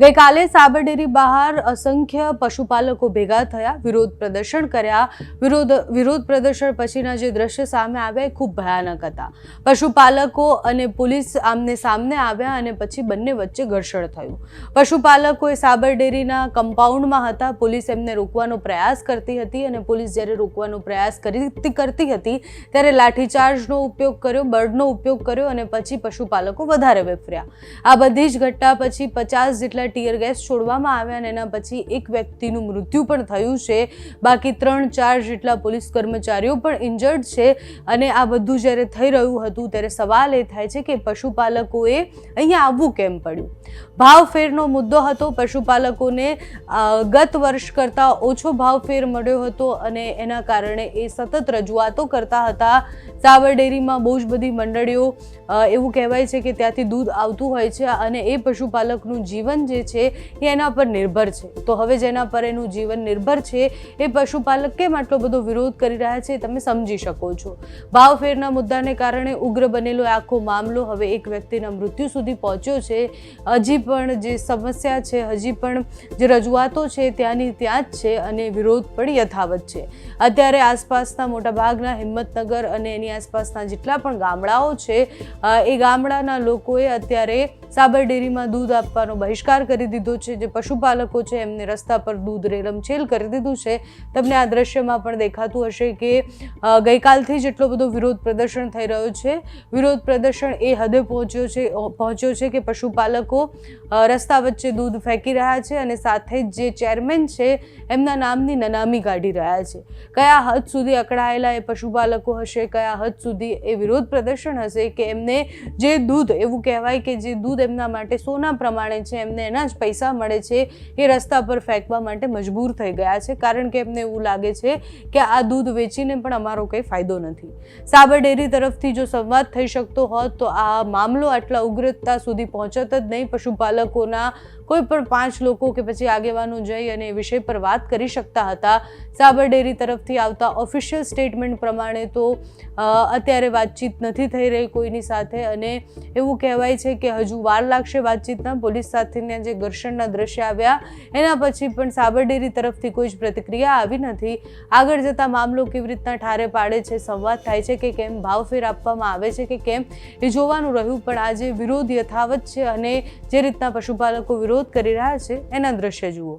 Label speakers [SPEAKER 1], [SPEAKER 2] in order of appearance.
[SPEAKER 1] ગઈકાલે સાબરડેરી બહાર અસંખ્ય પશુપાલકો ભેગા થયા, વિરોધ પ્રદર્શન કર્યા. વિરોધ વિરોધ પ્રદર્શન પછીના જે દ્રશ્ય સામે આવ્યા એ ખૂબ ભયાનક હતા. પશુપાલકો અને પોલીસ આમને સામને આવ્યા અને પછી બંને વચ્ચે ઘર્ષણ થયું. પશુપાલકોએ સાબરડેરીના કમ્પાઉન્ડમાં હતા. પોલીસ એમને રોકવાનો પ્રયાસ કરતી હતી અને પોલીસ જ્યારે રોકવાનો પ્રયાસ કરી, કરતી હતી ત્યારે લાઠીચાર્જનો ઉપયોગ કર્યો, બળનો ઉપયોગ કર્યો અને પછી પશુપાલકો વધારે વેફર્યા. આ બધી જ ઘટના પછી પચાસ જેટલા ટીયર ગેસ છોડવામાં આવ્યા અને એના પછી એક વ્યક્તિનું મૃત્યુ પણ થયું છે. બાકી ત્રણ, ચાર જેટલા પોલીસ કર્મચારીઓ પણ ઇન્જર્ડ છે અને આ બધું જ્યારે થઈ રહ્યું હતું ત્યારે સવાલ એ થાય છે કે પશુપાલકોએ અહીંયા આવવું કેમ પડ્યું? ભાવ ફેરનો મુદ્દો હતો, પશુપાલકોને ગત વર્ષ કરતાં ઓછો ભાવ ફેર મળ્યો હતો અને એના કારણે એ સતત રજૂઆતો કરતા હતા. સાબર ડેરીમાં બહુ જ બધી મંડળીઓ એવું કહેવાય છે કે ત્યાંથી દૂધ આવતું હોય છે અને એ પશુપાલકનું જીવન જે છે એ એના પર નિર્ભર છે. તો હવે જેના પર એનું જીવન નિર્ભર છે, એ પશુપાલક કેમ આટલો બધો વિરોધ કરી રહ્યા છે તમે સમજી શકો છો. ભાવ ફેરના મુદ્દાને કારણે ઉગ્ર બનેલો આખો મામલો હવે એક વ્યક્તિના મૃત્યુ સુધી પહોંચ્યો છે. હજી પણ જે સમસ્યા છે, હજી પણ જે રજૂઆતો છે ત્યાંની ત્યાં જ છે અને વિરોધ પણ યથાવત છે. અત્યારે આસપાસના મોટાભાગના હિંમતનગર અને એની આસપાસના જેટલા પણ ગામડાઓ છે એ ગામડાના લોકોએ અત્યારે સાબર ડેરીમાં દૂધ આપવાનો બહિષ્કાર કરી દીધો છે, જે પશુપાલકો છે એમને રસ્તા પર દૂધ રેલમછેલ કરી દીધું છે. તમને આ દ્રશ્યમાં પણ દેખાતું હશે કે ગઈકાલથી જ એટલો બધો વિરોધ પ્રદર્શન થઈ રહ્યો છે. વિરોધ પ્રદર્શન એ હદે પહોંચ્યો છે પહોંચ્યો છે કે પશુપાલકો રસ્તા વચ્ચે દૂધ ફેંકી રહ્યા છે અને સાથે જ જે ચેરમેન છે એમના નામની નનામી કાઢી રહ્યા છે. કયા હદ સુધી અકળાયેલા એ પશુપાલકો હશે, કયા હદ સુધી એ વિરોધ પ્રદર્શન હશે કે એમને જે દૂધ, એવું કહેવાય કે જે દૂધ એમના માટે સોના પ્રમાણે છે, એમને એના જ પૈસા મળે છે, એ રસ્તા પર ફેંકવા માટે મજબૂર થઈ ગયા છે. કારણ કે એમને એવું લાગે છે કે આ દૂધ વેચીને પણ અમારો કંઈ ફાયદો નથી. સાબર ડેરી તરફથી જો સંવાદ થઈ શકતો હોત, તો આ મામલો આટલા ઉગ્રતા સુધી પહોંચત જ નહીં. પશુપાલકોના કોઈ પણ પાંચ લોકો કે પછી આગેવાનો જઈ અને એ વિષય પર વાત કરી શકતા હતા. સાબર ડેરી તરફથી આવતા ઓફિશિયલ સ્ટેટમેન્ટ પ્રમાણે તો અત્યારે વાતચીત નથી થઈ રહી કોઈની સાથે અને એવું કહેવાય છે કે હજુ વાર લાગશે વાતચીતના. પોલીસ સાથેના જે ઘર્ષણના દ્રશ્ય આવ્યા, એના પછી પણ સાબરડેરી તરફથી કોઈ જ પ્રતિક્રિયા આવી નથી. આગળ જતાં મામલો કેવી રીતના ઠારે પાડે છે, સંવાદ થાય છે કે કેમ, ભાવફેર આપવામાં આવે છે કે કેમ, એ જોવાનું રહ્યું, પણ આજે વિરોધ યથાવત છે અને જે રીતના પશુપાલકો વિરોધ કરી રહ્યા છે, એના દ્રશ્ય જુઓ.